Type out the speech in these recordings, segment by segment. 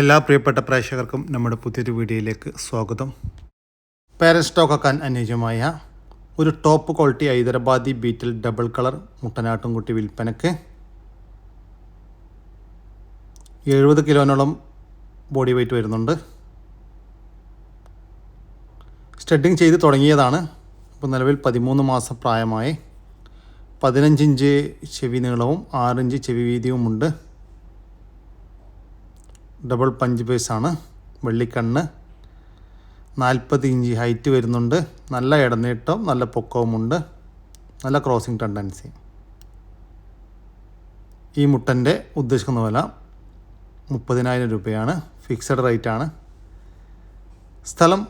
എല്ലാ പ്രിയപ്പെട്ട പ്രേക്ഷകർക്കും നമ്മുടെ പുതിയൊരു വീഡിയോയിലേക്ക് സ്വാഗതം. പാരൻ സ്റ്റോക്കാക്കാൻ അനുയോജ്യമായ ഒരു top quality Hyderabadi Beetal double colour മുട്ടനാട്ടുംകുട്ടി വിൽപ്പനയ്ക്ക് എഴുപത് കിലോനോളം ബോഡി വെയിറ്റ് വരുന്നുണ്ട്. സ്റ്റഡിങ് ചെയ്ത് തുടങ്ങിയതാണ്. ഇപ്പോൾ നിലവിൽ പതിമൂന്ന് മാസം പ്രായമായി. പതിനഞ്ചിഞ്ച് ചെവി നീളവും ആറിഞ്ച് ചെവി വീതിയുമുണ്ട്. ഡബിൾ പഞ്ച് പേസാണ്. വെള്ളിക്കണ്ണ് നാൽപ്പത് ഇഞ്ച് ഹൈറ്റ് വരുന്നുണ്ട്. നല്ല ഇടനീട്ടം നല്ല പൊക്കവുമുണ്ട്. നല്ല ക്രോസിംഗ് ടെൻഡൻസി. ഈ മുട്ടന്റെ ഉദ്ദേശിക്കുന്ന വില മുപ്പതിനായിരം രൂപയാണ്. ഫിക്സഡ് റേറ്റാണ്. സ്ഥലം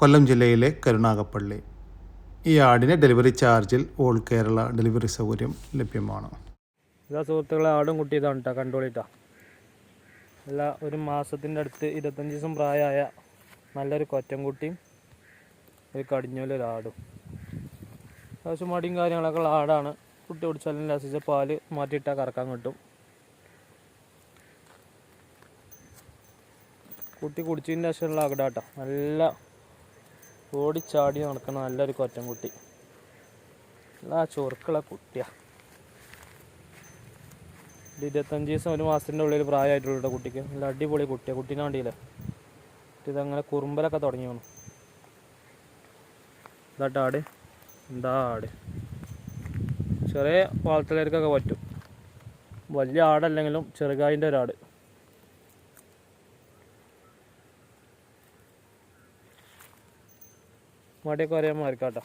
കൊല്ലം ജില്ലയിലെ കരുണാകപ്പള്ളി ഈ ആടിന് ഡെലിവറി ചാർജിൽ ഓൾ കേരള ഡെലിവറി സൗകര്യം ലഭ്യമാണ്. ഇതാ സുഹൃത്തുക്കളെ ആടും കുട്ടി ഇതാണ് കേട്ടോ കണ്ടോളിട്ടാ. അല്ല ഒരു മാസത്തിന്റെ അടുത്ത് ഇരുപത്തഞ്ച് ദിവസം പ്രായമായ നല്ലൊരു കൊറ്റൻകുട്ടിയും ഒരു കടിഞ്ഞോലൊരു ആടും അത്യാവശ്യം മടിയും കാര്യങ്ങളൊക്കെ ഉള്ള ആടാണ്. കുട്ടി കുടിച്ചാലും ലസിച്ച പാൽ മാറ്റിയിട്ടാൽ കറക്കാൻ കിട്ടും. കുട്ടി കുടിച്ചതിന്റെ ശേഷമുള്ള അകടാട്ടോ. നല്ല ഓടിച്ചാടി നടക്കുന്ന നല്ലൊരു കൊറ്റൻകുട്ടി. നല്ല ചൊറുക്കുള്ള കുട്ടിയാണ് ഒരു ഇരുപത്തഞ്ച് ദിവസം ഒരു മാസത്തിന്റെ ഉള്ളിൽ പ്രായമായിട്ടുള്ളൂ കേട്ടോ കുട്ടിക്ക്. നല്ല അടിപൊളി കുട്ടിയാണ് കുട്ടീനെ കണ്ടില്ലേ? ഇതങ്ങനെ കുറുമ്പലൊക്കെ തുടങ്ങി വേണം ഇതാട്ടോ ആട്. എന്താ ആട്? ചെറിയ വളർത്തലേർക്കൊക്കെ പറ്റും. വലിയ ആടല്ലെങ്കിലും ചെറുകായിന്റെ ഒരാട് മടിയൊക്കെ ഒരേ മാറിക്കാട്ടോ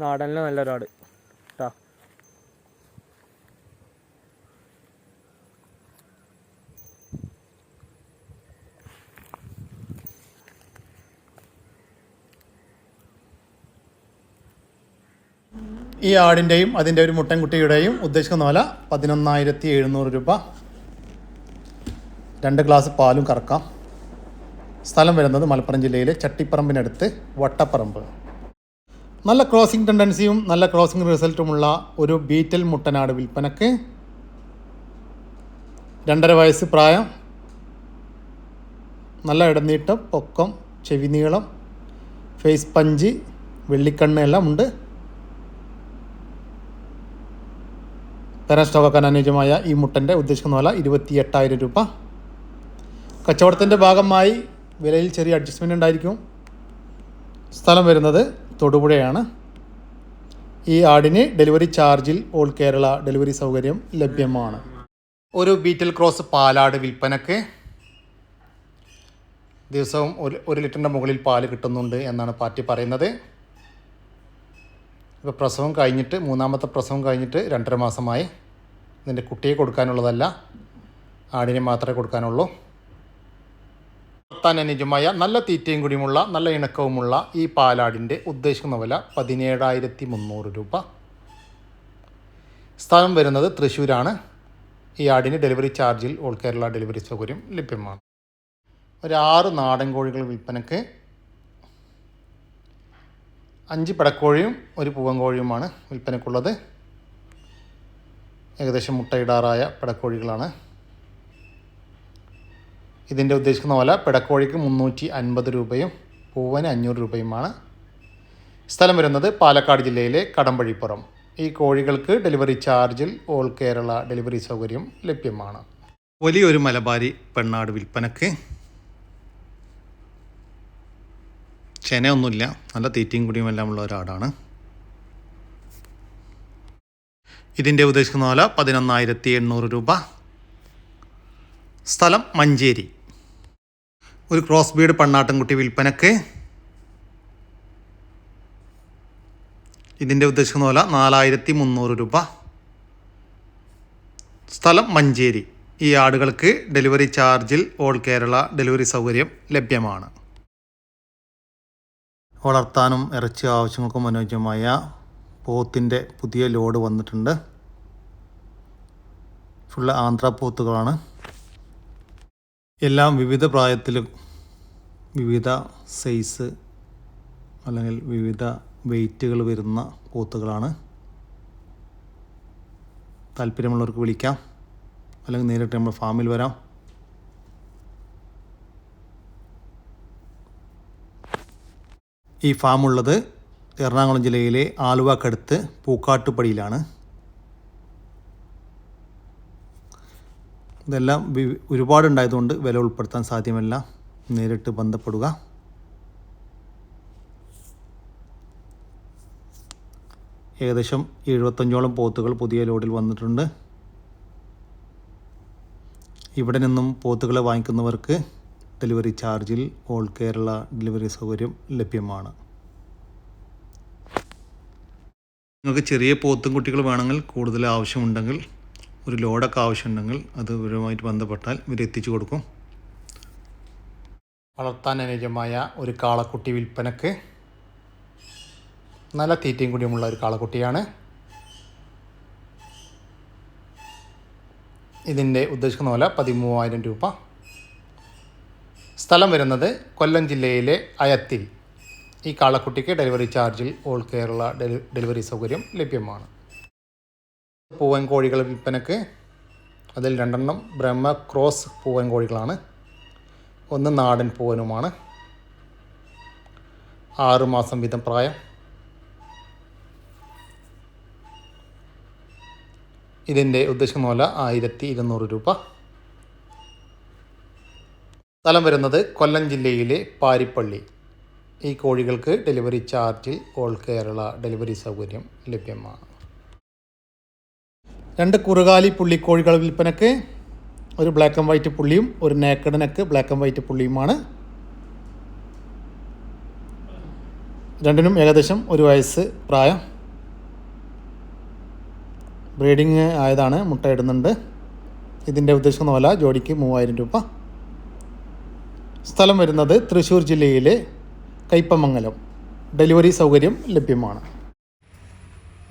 നാടനിലെ നല്ലൊരാട് കേട്ടോ ഈ ആടിന്റെയും അതിന്റെ ഒരു മുട്ടൻകുട്ടിയുടെയും ഉദ്ദേശിക്കുന്ന വില പതിനൊന്നായിരത്തി എഴുന്നൂറ് രൂപ. രണ്ട് ഗ്ലാസ് പാലും കറക്കാം. സ്ഥലം വരുന്നത് മലപ്പുറം ജില്ലയിലെ ചട്ടിപ്പറമ്പിനടുത്ത് വട്ടപ്പറമ്പ്. നല്ല ക്രോസിംഗ് ടെൻഡൻസിയും നല്ല ക്രോസിംഗ് റിസൾട്ടുമുള്ള ഒരു ബീറ്റൽ മുട്ടനാട് വിൽപ്പനക്ക് രണ്ടര വയസ്സ് പ്രായം നല്ല ഇടനീട്ടം പൊക്കം ചെവിനീളം ഫേസ് പഞ്ച് വെള്ളിക്കണ്ണ് എല്ലാം ഉണ്ട്. തരാൻ സ്റ്റോക്കാക്കാൻ അനുയോജ്യമായ ഈ മുട്ടന്റെ ഉദ്ദേശിക്കുന്ന വില ഇരുപത്തി എട്ടായിരം രൂപ. കച്ചവടത്തിന്റെ ഭാഗമായി വിലയിൽ ചെറിയ അഡ്ജസ്റ്റ്മെന്റ് ഉണ്ടായിരിക്കും. സ്ഥലം വരുന്നത് തൊടുപുഴയാണ്. ഈ ആടിന് ഡെലിവറി ചാർജിൽ ഓൾ കേരള ഡെലിവറി സൗകര്യം ലഭ്യമാണ്. ഒരു ബീറ്റൽ ക്രോസ് പാലാട് വിൽപ്പനക്ക് ദിവസവും ഒരു ഒരു ലിറ്ററിന്റെ മുകളിൽ പാൽ കിട്ടുന്നുണ്ട് എന്നാണ് പാർട്ടി പറയുന്നത്. ഇപ്പോൾ പ്രസവം കഴിഞ്ഞിട്ട് മൂന്നാമത്തെ പ്രസവം കഴിഞ്ഞിട്ട് രണ്ടര മാസമായി ഇതിന്റെ കുട്ടിയെ കൊടുക്കാനുള്ളതല്ല ആടിനെ മാത്രമേ കൊടുക്കാനുള്ളൂ. അനുയോജ്യമായ നല്ല തീറ്റയും കൂടിയുമുള്ള നല്ല ഇണക്കവുമുള്ള ഈ പാലാടിന്റെ ഉദ്ദേശിക്കുന്ന വില പതിനേഴായിരത്തി മുന്നൂറ് രൂപ. സ്ഥലം വരുന്നത് തൃശ്ശൂരാണ്. ഈ ആടിന് ഡെലിവറി ചാർജിൽ ഓൾ കേരള ഡെലിവറി സൗകര്യം ലഭ്യമാണ്. ഒരു ആറ് നാടൻ കോഴികൾ വിൽപ്പനക്ക് അഞ്ച് പടക്കോഴിയും ഒരു പൂവൻകോഴിയുമാണ് വിൽപ്പനക്കുള്ളത് ഏകദേശം മുട്ടയിടാറായ പിടക്കോഴികളാണ്. ഇതിന്റെ ഉദ്ദേശിക്കുന്ന പോലെ പിടക്കോഴിക്ക് മുന്നൂറ്റി അൻപത് രൂപയും പൂവന് അഞ്ഞൂറ് രൂപയുമാണ്. സ്ഥലം വരുന്നത് പാലക്കാട് ജില്ലയിലെ കടമ്പഴിപ്പുറം. ഈ കോഴികൾക്ക് ഡെലിവറി ചാർജിൽ ഓൾ കേരള ഡെലിവറി സൗകര്യം ലഭ്യമാണ്. വലിയൊരു മലബാരി പെണ്ണാട് വിൽപ്പനക്ക് ചെനയൊന്നുമില്ല. നല്ല തീറ്റയും കുടിയും എല്ലാം ഉള്ള ഒരാടാണ്. ഇതിന്റെ ഉദ്ദേശിക്കുന്ന പോലെ പതിനൊന്നായിരത്തി എണ്ണൂറ് രൂപ. സ്ഥലം മഞ്ചേരി. ഒരു ക്രോസ് ബീഡ് പണ്ണാട്ടൻകുട്ടി വിൽപ്പനക്ക്. ഇതിന്റെ ഉദ്ദേശിക്കുന്ന പോലെ നാലായിരത്തി മുന്നൂറ് രൂപ. സ്ഥലം മഞ്ചേരി. ഈ ആടുകൾക്ക് ഡെലിവറി ചാർജിൽ ഓൾ കേരള ഡെലിവറി സൗകര്യം ലഭ്യമാണ്. വളർത്താനും ഇറച്ചി ആവശ്യങ്ങൾക്കും അനുയോജ്യമായ പോത്തിന്റെ പുതിയ ലോഡ് വന്നിട്ടുണ്ട്. ഫുള്ള് ആന്ധ്ര പോത്തുകളാണ്. എല്ലാം വിവിധ പ്രായത്തിലും വിവിധ സൈസ് അല്ലെങ്കിൽ വിവിധ വെയിറ്റുകൾ വരുന്ന പോത്തുകളാണ്. താല്പര്യമുള്ളവർക്ക് വിളിക്കാം. അല്ലെങ്കിൽ നേരിട്ട് നമ്മൾ ഫാമിൽ വരാം. ഈ ഫാം ഉള്ളത് എറണാകുളം ജില്ലയിലെ ആലുവക്കടുത്ത് പൂക്കാട്ടുപടിയിലാണ്. ഇതെല്ലാം ഒരുപാടുണ്ടായതുകൊണ്ട് വില ഉൾപ്പെടുത്താൻ സാധ്യമല്ല. നേരിട്ട് ബന്ധപ്പെടുക. ഏകദേശം എഴുപത്തഞ്ചോളം പോത്തുകൾ പുതിയ ലോഡിൽ വന്നിട്ടുണ്ട്. ഇവിടെ നിന്നും പോത്തുകളെ വാങ്ങിക്കുന്നവർക്ക് ഡെലിവറി ചാർജിൽ ഓൾ കേരള ഡെലിവറി സൗകര്യം ലഭ്യമാണ്. നിങ്ങൾക്ക് ചെറിയ പോത്തും കുട്ടികൾ വേണമെങ്കിൽ കൂടുതൽ ആവശ്യമുണ്ടെങ്കിൽ ഒരു ലോഡൊക്കെ ആവശ്യമുണ്ടെങ്കിൽ അത് ഇവരുമായിട്ട് ബന്ധപ്പെട്ടാൽ ഇവർ എത്തിച്ചു കൊടുക്കും. വളർത്താൻ അനുയോജ്യമായ ഒരു കാളക്കുട്ടി വിൽപ്പനക്ക് നല്ല തീറ്റയും കൂടിയുമുള്ള ഒരു കാളക്കുട്ടിയാണ്. ഇതിന്റെ ഉദ്ദേശിക്കുന്ന വില പതിമൂവായിരം രൂപ. സ്ഥലം വരുന്നത് കൊല്ലം ജില്ലയിലെ അയത്തിൽ. ഈ കാളക്കുട്ടിക്ക് ഡെലിവറി ചാർജിൽ ഓൾ കേരള ഡെലി ഡെലിവറി സൗകര്യം ലഭ്യമാണ്. പൂവൻ കോഴികൾ വിൽപ്പനക്ക് അതിൽ രണ്ടെണ്ണം ബ്രഹ്മ ക്രോസ് പൂവൻ കോഴികളാണ്. ഒന്ന് നാടൻ പൂവനുമാണ്. ആറുമാസം വീതം പ്രായം. ഇതിന്റെ ഉദ്ദേശിക്കുന്ന വില ആയിരത്തി ഇരുന്നൂറ് രൂപ. സ്ഥലം വരുന്നത് കൊല്ലം ജില്ലയിലെ പാരിപ്പള്ളി. ഈ കോഴികൾക്ക് ഡെലിവറി ചാർജിൽ ഓൾ കേരള ഡെലിവറി സൗകര്യം ലഭ്യമാണ്. രണ്ട് കുറുകാലി പുള്ളിക്കോഴികൾ വിൽപ്പനക്ക് ഒരു ബ്ലാക്ക് ആൻഡ് വൈറ്റ് പുള്ളിയും ഒരു naked neck black and white പുള്ളിയുമാണ്. രണ്ടിനും ഏകദേശം ഒരു വയസ്സ് പ്രായം. ബ്രീഡിങ് ആയതാണ് മുട്ട ഇടുന്നുണ്ട്. ഇതിന്റെ ഉദ്ദേശിക്കുന്ന ജോഡിക്ക് മൂവായിരം രൂപ. സ്ഥലം വരുന്നത് തൃശ്ശൂർ ജില്ലയിലെ കയ്പമംഗലം ഡെലിവറി സൗകര്യം ലഭ്യമാണ്.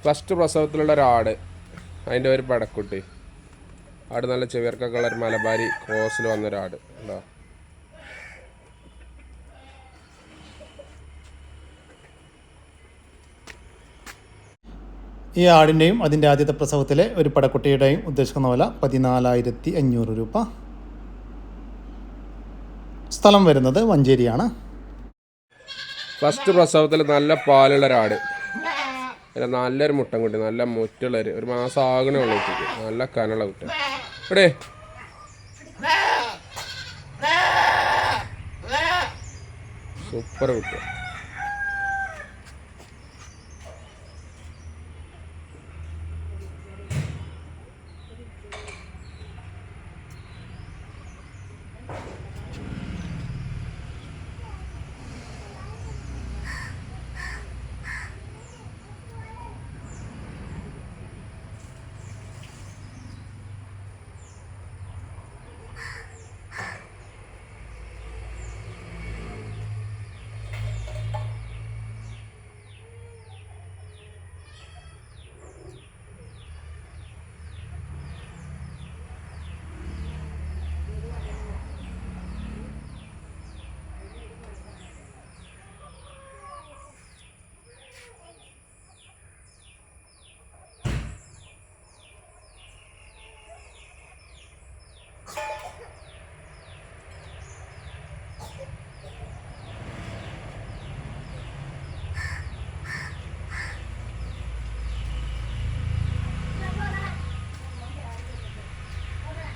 ഫസ്റ്റ് പ്രസവത്തിലുള്ള ഒരാട്. അതിന്റെ ഒരു പടക്കുട്ടി. ആട് നല്ല ചെവിയർക്കൊക്കെ ഉള്ള ഒരു മലബാരി ക്രോസിൽ വന്നൊരാട്. ഉണ്ടോ? ഈ ആടിന്റെയും അതിന്റെ ആദ്യത്തെ പ്രസവത്തിലെ ഒരു പടക്കുട്ടിയുടെയും ഉദ്ദേശിക്കുന്ന വില പതിനാലായിരത്തി അഞ്ഞൂറ് രൂപ. സ്ഥലം വരുന്നത് മഞ്ചേരിയാണ്. ഫസ്റ്റ് പ്രസവത്തിൽ നല്ല പാലുള്ള ഒരാട്. നല്ലൊരു മുട്ടൻ കുട്ടി നല്ല മുറ്റുള്ള ഒരു മാസം ആകണേ ഉള്ളൂ നല്ല കനുള്ള കുട്ടി ഇവിടെ സൂപ്പർ കുട്ടി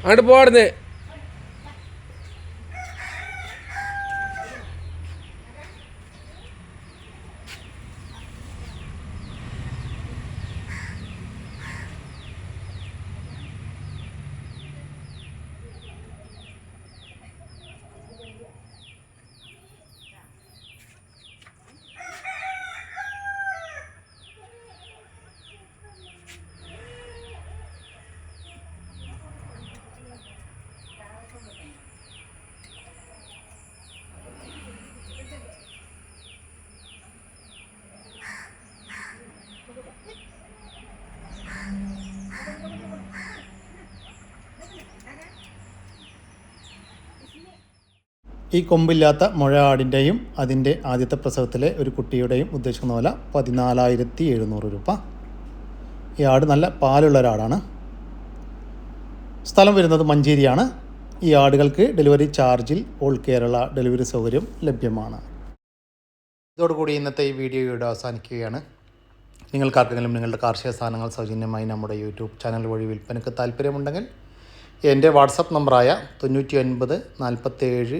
അങ്ങോട്ട് പോടുന്നേ ഈ കൊമ്പില്ലാത്ത മുഴ ആടിന്റെയും അതിന്റെ ആദ്യത്തെ പ്രസവത്തിലെ ഒരു കുട്ടിയുടെയും ഉദ്ദേശിക്കുന്ന വില പതിനാലായിരത്തി എഴുന്നൂറ് രൂപ. ഈ ആട് നല്ല പാലുള്ള ഒരാടാണ്. സ്ഥലം വരുന്നത് മഞ്ചേരിയാണ്. ഈ ആടുകൾക്ക് ഡെലിവറി ചാർജിൽ ഓൾ കേരള ഡെലിവറി സൗകര്യം ലഭ്യമാണ്. ഇതോടുകൂടി ഇന്നത്തെ ഈ വീഡിയോ ഇവിടെ അവസാനിക്കുകയാണ്. നിങ്ങൾക്കാർക്കെങ്കിലും നിങ്ങളുടെ കാർഷിക സാധനങ്ങൾ സൗജന്യമായി നമ്മുടെ യൂട്യൂബ് ചാനൽ വഴി വിൽപ്പനയ്ക്ക് താല്പര്യമുണ്ടെങ്കിൽ എന്റെ വാട്സപ്പ് നമ്പറായ തൊണ്ണൂറ്റി ഒൻപത് നാൽപ്പത്തേഴ്